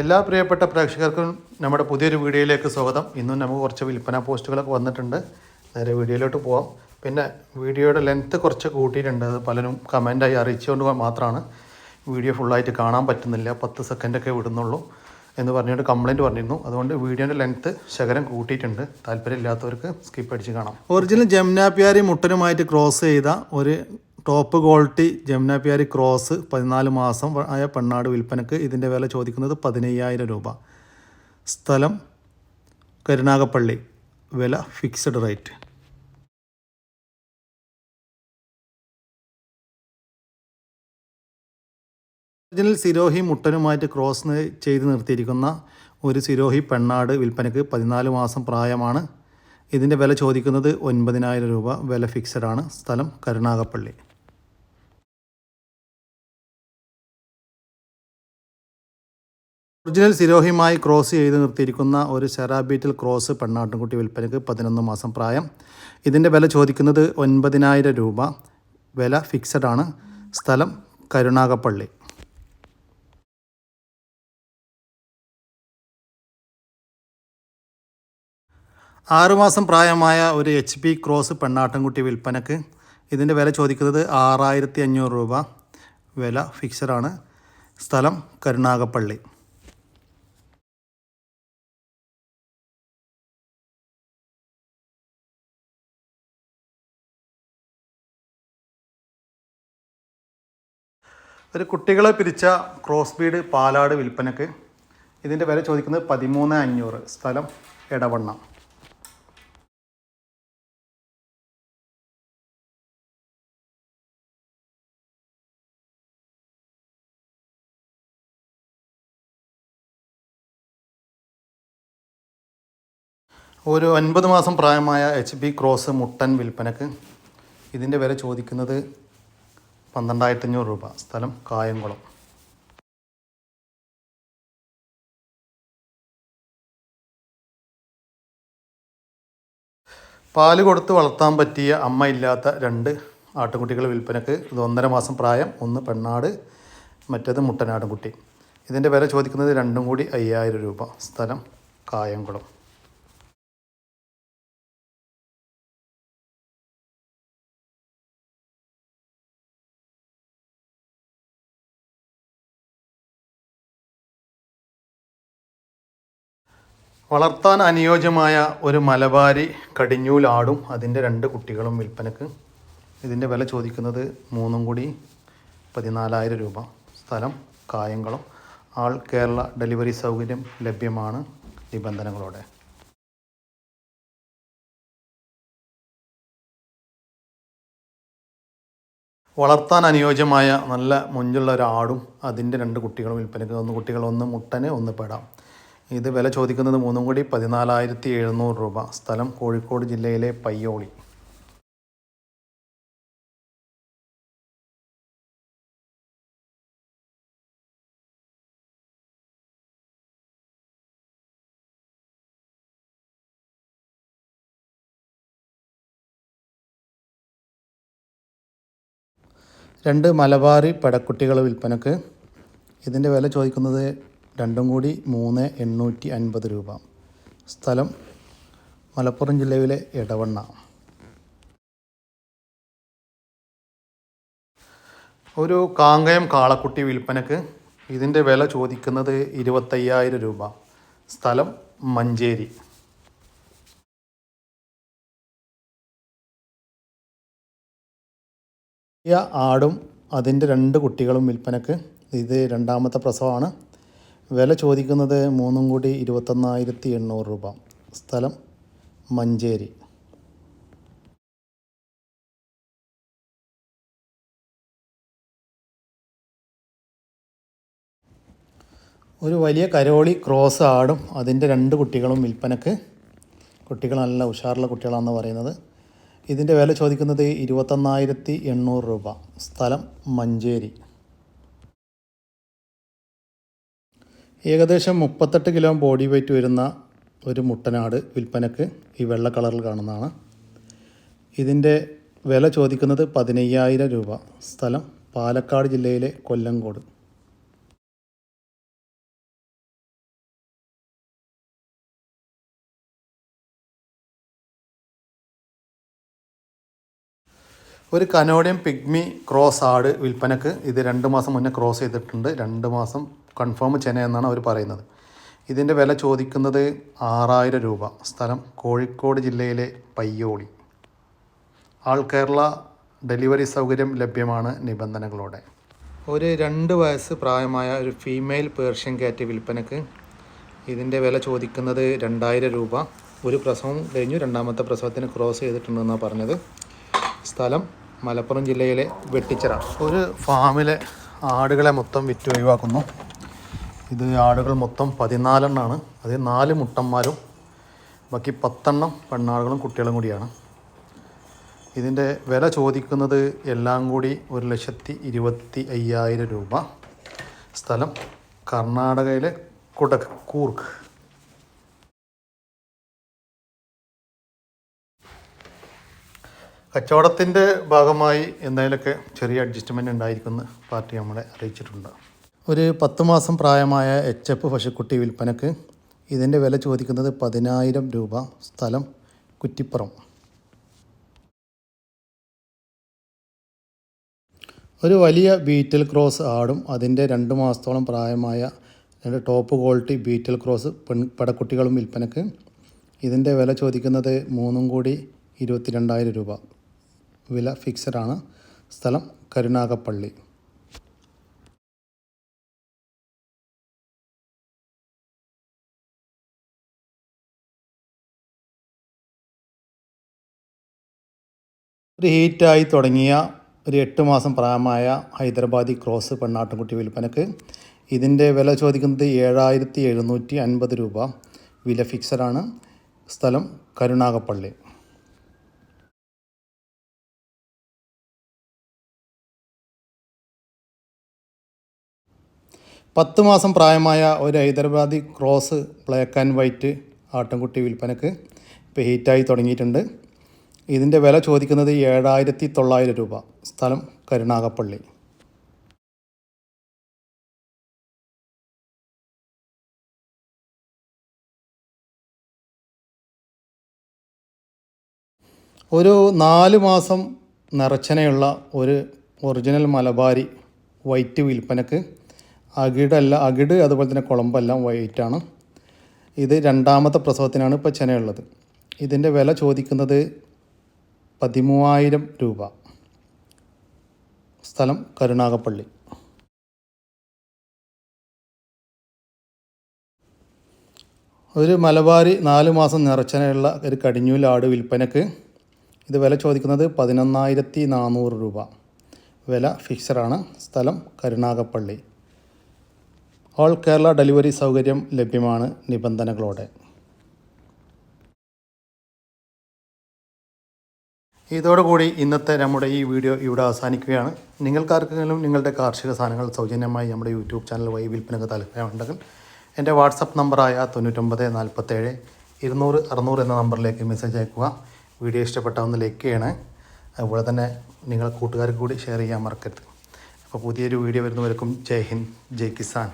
എല്ലാ പ്രിയപ്പെട്ട പ്രേക്ഷകർക്കും നമ്മുടെ പുതിയൊരു വീഡിയോയിലേക്ക് സ്വാഗതം. ഇന്നും നമുക്ക് കുറച്ച് വിൽപ്പന പോസ്റ്റുകളൊക്കെ വന്നിട്ടുണ്ട്. നേരെ വീഡിയോയിലോട്ട് പോവാം. പിന്നെ വീഡിയോയുടെ ലെങ്ത്ത് കുറച്ച് കൂട്ടിയിട്ടുണ്ട്. അത് പലരും കമന്റായി അറിയിച്ചുകൊണ്ട് മാത്രമാണ് വീഡിയോ ഫുള്ളായിട്ട് കാണാൻ പറ്റുന്നില്ല. പത്ത് സെക്കൻഡൊക്കെ വിടുന്നുള്ളൂ എന്ന് പറഞ്ഞുകൊണ്ട് കംപ്ലയിന്റ് പറഞ്ഞിരുന്നു. അതുകൊണ്ട് വീഡിയോന്റെ ലെങ്ത്ത് ശകലം കൂട്ടിയിട്ടുണ്ട്. താല്പര്യമില്ലാത്തവർക്ക് സ്കിപ്പ് അടിച്ച് കാണാം. ഒറിജിനൽ ജംനാപ്യാരി മുട്ടനുമായിട്ട് ക്രോസ് ചെയ്ത ഒരു ടോപ്പ് ക്വാളിറ്റി ജംനാപ്പിയാരി ക്രോസ് പതിനാല് മാസം ആയ പെണ്ണാട് വിൽപ്പനക്ക് ഇതിന്റെ വില ചോദിക്കുന്നത് പതിനയ്യായിരം രൂപ. സ്ഥലം കരുനാഗപ്പള്ളി. വില ഫിക്സഡ് റേറ്റ് ഒറിജിനൽ സിരോഹി മുട്ടനുമായിട്ട് ക്രോസ് ചെയ്ത് നിർത്തിയിരിക്കുന്ന ഒരു സിരോഹി പെണ്ണാട് വിൽപ്പനക്ക് പതിനാല് മാസം പ്രായമാണ്. ഇതിന്റെ വില ചോദിക്കുന്നത് ഒൻപതിനായിരം രൂപ. വില ഫിക്സഡ് ആണ്. സ്ഥലം കരുനാഗപ്പള്ളി. ഒറിജിനൽ സിരോഹിയുമായി ക്രോസ് ചെയ്ത് നിർത്തിയിരിക്കുന്ന ഒരു സെറാബീറ്റിൽ ക്രോസ് പെണ്ണാട്ടുംകുട്ടി വിൽപ്പനയ്ക്ക് പതിനൊന്ന് മാസം പ്രായം. ഇതിന്റെ വില ചോദിക്കുന്നത് ഒൻപതിനായിരം രൂപ. വില ഫിക്സഡ് ആണ്. സ്ഥലം കരുണാകപ്പള്ളി ആറുമാസം പ്രായമായ ഒരു എച്ച് പി ക്രോസ് പെണ്ണാട്ടൻകുട്ടി വിൽപ്പനക്ക് ഇതിന്റെ വില ചോദിക്കുന്നത് ആറായിരത്തി അഞ്ഞൂറ് രൂപ. വില ഫിക്സഡ് ആണ്. സ്ഥലം കരുനാഗപ്പള്ളി. ഒരു കുട്ടികളെ പിരിച്ച ക്രോസ് ബീഡ് പാലാട് വിൽപ്പനക്ക് ഇതിന്റെ വില ചോദിക്കുന്നത് പതിമൂന്ന് അഞ്ഞൂറ്. സ്ഥലം ഇടവണ്ണ ഒരു അൻപത് മാസം പ്രായമായ എച്ച് ബി ക്രോസ് മുട്ടൻ വിൽപ്പനക്ക് ഇതിന്റെ വില ചോദിക്കുന്നത് പന്ത്രണ്ടായിരത്തി അഞ്ഞൂറ് രൂപ. സ്ഥലം കായംകുളം. പാൽ കൊടുത്ത് വളർത്താൻ പറ്റിയ അമ്മ ഇല്ലാത്ത രണ്ട് ആട്ടുകുട്ടികൾ വിൽപ്പനക്ക് ഇത് ഒന്നര മാസം പ്രായം ഒന്ന് പെണ്ണാട് മറ്റേത് മുട്ടനാടുംകുട്ടി. ഇതിന്റെ വില ചോദിക്കുന്നത് രണ്ടും കൂടി അയ്യായിരം രൂപ. സ്ഥലം കായംകുളം. വളർത്താൻ അനുയോജ്യമായ ഒരു മലബാരി കടിഞ്ഞൂലാടും അതിന്റെ രണ്ട് കുട്ടികളും വിൽപ്പനക്ക്. ഇതിന്റെ വില ചോദിക്കുന്നത് മൂന്നും കൂടി പതിനാലായിരം രൂപ. സ്ഥലം കായംകുളം. ആൾ കേരള ഡെലിവറി സൗകര്യം ലഭ്യമാണ് നിബന്ധനകളോടെ. വളർത്താൻ അനുയോജ്യമായ നല്ല മുഞ്ചുള്ള ഒരു ആടും അതിന്റെ രണ്ട് കുട്ടികളും വിൽപ്പനക്ക്. ഒന്ന് കുട്ടികളൊന്ന് മുട്ടന് ഒന്ന് പെടാം. ഇത് വില ചോദിക്കുന്നത് മൂന്നും കൂടി പതിനാലായിരത്തി എഴുന്നൂറ് രൂപ. സ്ഥലം കോഴിക്കോട് ജില്ലയിലെ പയ്യോളി. രണ്ട് മലബാറി പടക്കുട്ടികൾ വിൽപ്പനക്ക് ഇതിന്റെ വില ചോദിക്കുന്നത് രണ്ടും കൂടി മൂന്ന് എണ്ണൂറ്റി അൻപത് രൂപ. സ്ഥലം മലപ്പുറം ജില്ലയിലെ ഇടവണ്ണ ഒരു കാങ്കയം കാളക്കുട്ടി വിൽപ്പനക്ക് ഇതിന്റെ വില ചോദിക്കുന്നത് ഇരുപത്തയ്യായിരം രൂപ. സ്ഥലം മഞ്ചേരി. ആടും അതിന്റെ രണ്ട് കുട്ടികളും വിൽപ്പനക്ക് ഇത് രണ്ടാമത്തെ പ്രസവമാണ്. വില ചോദിക്കുന്നത് മൂന്നും കൂടി ഇരുപത്തൊന്നായിരത്തി എണ്ണൂറ് രൂപ. സ്ഥലം മഞ്ചേരി. ഒരു വലിയ കരോളി ക്രോസ് ആടും അതിന്റെ രണ്ട് കുട്ടികളും വിൽപ്പനക്ക്. കുട്ടികൾ നല്ല ഉഷാറുള്ള കുട്ടികളാണെന്ന് പറയുന്നത്. ഇതിന്റെ വില ചോദിക്കുന്നത് ഇരുപത്തൊന്നായിരത്തി എണ്ണൂറ് രൂപ. സ്ഥലം മഞ്ചേരി. ഏകദേശം മുപ്പത്തെട്ട് കിലോ ബോഡി വെയ്റ്റ് വരുന്ന ഒരു മുട്ടനാട് വിൽപ്പനക്ക് ഈ വെള്ള കളറിൽ കാണുന്നതാണ്. ഇതിന്റെ വില ചോദിക്കുന്നത് പതിനയ്യായിരം രൂപ. സ്ഥലം പാലക്കാട് ജില്ലയിലെ കൊല്ലങ്കോട്. ഒരു കനോഡിയം പിഗ്മി ക്രോസ് ആട് വിൽപ്പനക്ക് ഇത് രണ്ട് മാസം മുന്നേ ക്രോസ് ചെയ്തിട്ടുണ്ട്. രണ്ട് മാസം കൺഫേം ചെന എന്നാണ് അവർ പറയുന്നത്. ഇതിന്റെ വില ചോദിക്കുന്നത് ആറായിരം രൂപ. സ്ഥലം കോഴിക്കോട് ജില്ലയിലെ പയ്യോളി. ആൾ കേരള ഡെലിവറി സൗകര്യം ലഭ്യമാണ് നിബന്ധനകളോടെ. ഒരു രണ്ട് വയസ്സ് പ്രായമായ ഒരു ഫീമെയിൽ പേർഷ്യൻ കാറ്റ് വിൽപ്പനക്ക് ഇതിന്റെ വില ചോദിക്കുന്നത് രണ്ടായിരം രൂപ. ഒരു പ്രസവം കഴിഞ്ഞു. രണ്ടാമത്തെ പ്രസവത്തിന് ക്രോസ് ചെയ്തിട്ടുണ്ടെന്നാണ് പറഞ്ഞത്. സ്ഥലം മലപ്പുറം ജില്ലയിലെ വെട്ടിച്ചിറ. ഒരു ഫാമിലെ ആടുകളെ മൊത്തം വിറ്റ് ഒഴിവാക്കുന്നു. ഇത് ആടുകൾ മൊത്തം പതിനാലെണ്ണമാണ് അത് നാല് മുട്ടന്മാരും ബാക്കി പത്തെണ്ണം പെണ്ണാടുകളും കുട്ടികളും കൂടിയാണ്. ഇതിന്റെ വില ചോദിക്കുന്നത് എല്ലാം കൂടി ഒരു ലക്ഷത്തി ഇരുപത്തി അയ്യായിരം രൂപ. സ്ഥലം കർണാടകയിലെ കുടക് കൂർഗ്. കച്ചവടത്തിന്റെ ഭാഗമായി എന്തെങ്കിലുമൊക്കെ ചെറിയ അഡ്ജസ്റ്റ്മെന്റ് ഉണ്ടായിരിക്കുമെന്ന് പാർട്ടി നമ്മളെ അറിയിച്ചിട്ടുണ്ട്. ഒരു പത്ത് മാസം പ്രായമായ എച്ച് എഫ് പശുക്കുട്ടി വിൽപ്പനക്ക് ഇതിന്റെ വില ചോദിക്കുന്നത് പതിനായിരം രൂപ സ്ഥലം കുറ്റിപ്പുറം. ഒരു വലിയ ബീറ്റൽ ക്രോസ് ആടും അതിന്റെ രണ്ട് മാസത്തോളം പ്രായമായ രണ്ട് ടോപ്പ് ക്വാളിറ്റി ബീറ്റൽ ക്രോസ് പെൺ പടക്കുട്ടികളും വിൽപ്പനക്ക് ഇതിന്റെ വില ചോദിക്കുന്നത് മൂന്നും കൂടി ഇരുപത്തിരണ്ടായിരം രൂപ. വില ഫിക്സഡാണ് സ്ഥലം കരുനാഗപ്പള്ളി. ഒരു ഹീറ്റായി തുടങ്ങിയ ഒരു എട്ട് മാസം പ്രായമായ ഹൈദരാബാദി ക്രോസ് പെണ്ണാട്ടുംകുട്ടി വിൽപ്പനക്ക് ഇതിന്റെ വില ചോദിക്കുന്നത് ഏഴായിരത്തി എഴുന്നൂറ്റി അൻപത് രൂപ. വില ഫിക്സഡാണ് സ്ഥലം കരുണാകപ്പള്ളി പത്ത് മാസം പ്രായമായ ഒരു Hyderabadi cross black and white ആട്ടിൻകുട്ടി വിൽപ്പനക്ക് ഇപ്പോൾ ഹീറ്റായി തുടങ്ങിയിട്ടുണ്ട്. ഇതിന്റെ വില ചോദിക്കുന്നത് ഏഴായിരത്തി തൊള്ളായിരം രൂപ. സ്ഥലം കരുണാകപ്പള്ളി ഒരു നാല് മാസം നിറച്ചനയുള്ള ഒരു ഒറിജിനൽ മലബാരി വൈറ്റ് വിൽപ്പനക്ക്. അകിടല്ല അകിട് അതുപോലെ തന്നെ കുളമ്പെല്ലാം വൈറ്റാണ്. ഇത് രണ്ടാമത്തെ പ്രസവത്തിനാണ് ഇപ്പോൾ ചെനയുള്ളത്. ഇതിന്റെ വില ചോദിക്കുന്നത് പതിമൂവായിരം രൂപ. സ്ഥലം കരുണാകപ്പള്ളി ഒരു മലബാരി നാല് മാസം നിറച്ചനയുള്ള ഒരു കടിഞ്ഞൂൽ ആട് വിൽപ്പനക്ക് ഇത് വില ചോദിക്കുന്നത് പതിനൊന്നായിരത്തി നാനൂറ് രൂപ. വില ഫിക്സഡാണ് സ്ഥലം കരുണാകപ്പള്ളി ഓൾ കേരള ഡെലിവറി സൗകര്യം ലഭ്യമാണ് നിബന്ധനകളോടെ. ഇതോടുകൂടി ഇന്നത്തെ നമ്മുടെ ഈ വീഡിയോ ഇവിടെ അവസാനിക്കുകയാണ്. നിങ്ങൾക്കാർക്കെങ്കിലും നിങ്ങളുടെ കാർഷിക സാധനങ്ങൾ സൗജന്യമായി നമ്മുടെ യൂട്യൂബ് ചാനൽ വഴി വിൽപ്പനക്ക് താല്പര്യമുണ്ടെങ്കിൽ എന്റെ വാട്സപ്പ് നമ്പറായ തൊണ്ണൂറ്റൊമ്പത് നാൽപ്പത്തേഴ് ഇരുന്നൂറ് അറുന്നൂറ് എന്ന നമ്പറിലേക്ക് മെസ്സേജ് അയക്കുക. വീഡിയോ ഇഷ്ടപ്പെട്ട ഒന്ന് ലൈക്ക് ചെയ്യണേ. അതുപോലെ തന്നെ നിങ്ങളെ കൂട്ടുകാർക്ക് കൂടി ഷെയർ ചെയ്യാൻ മറക്കരുത്. അപ്പോൾ പുതിയൊരു വീഡിയോ വരുന്നവർക്കും ജയ് ഹിന്ദ് ജയ് കിസാൻ.